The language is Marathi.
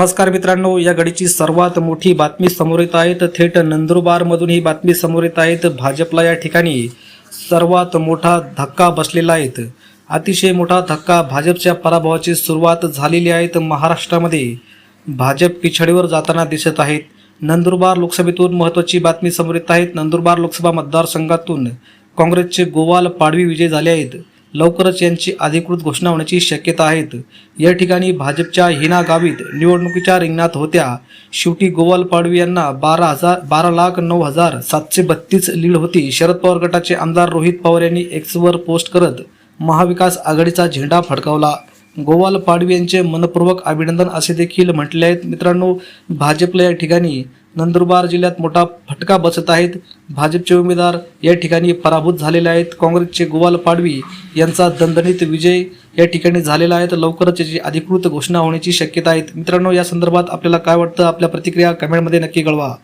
नमस्कार मित्रांनो या घडीची सर्वात मोठी बातमी समोर येत आहे. तर थेट नंदुरबारमधून ही बातमी समोर येत आहेत भाजपला या ठिकाणी सर्वात मोठा धक्का बसलेला आहे. अतिशय मोठा धक्का भाजपच्या पराभवाची सुरुवात झालेली आहे. तर महाराष्ट्रामध्ये भाजप पिछडीवर जाताना दिसत आहेत नंदुरबार लोकसभेतून महत्त्वाची बातमी समोर येत आहेत नंदुरबार लोकसभा मतदारसंघातून काँग्रेसचे गोवाल पाडवी विजय झाले आहेत. लवकरच यांची अधिकृत घोषणा होण्याची शक्यता आहेत. या ठिकाणी भाजपच्या हिना गावित निवडणुकीच्या रिंगणात होत्या. शेवटी गोवाल पाडवी यांना बारा हजार बारा लाख नऊ हजार सातशे बत्तीस लीड होती. शरद पवार गटाचे आमदार रोहित पवार यांनी एक्सवर पोस्ट करत महाविकास आघाडीचा झेंडा फडकावला. गोवाल पाडवी यांचे मनपूर्वक अभिनंदन असे देखील म्हटले आहेत. मित्रांनो भाजपला या ठिकाणी नंदुरबार जिल्ह्यात मोठा फटका बसत आहेत. भाजपचे उमेदवार या ठिकाणी पराभूत झालेले आहेत. काँग्रेसचे गोवाल पाडवी यांचा दणदणीत विजय या ठिकाणी झालेला आहे. तर लवकरच याची अधिकृत घोषणा होण्याची शक्यता आहे. मित्रांनो या संदर्भात आपल्याला काय वाटतं? आपल्या प्रतिक्रिया कमेंटमध्ये नक्की कळवा.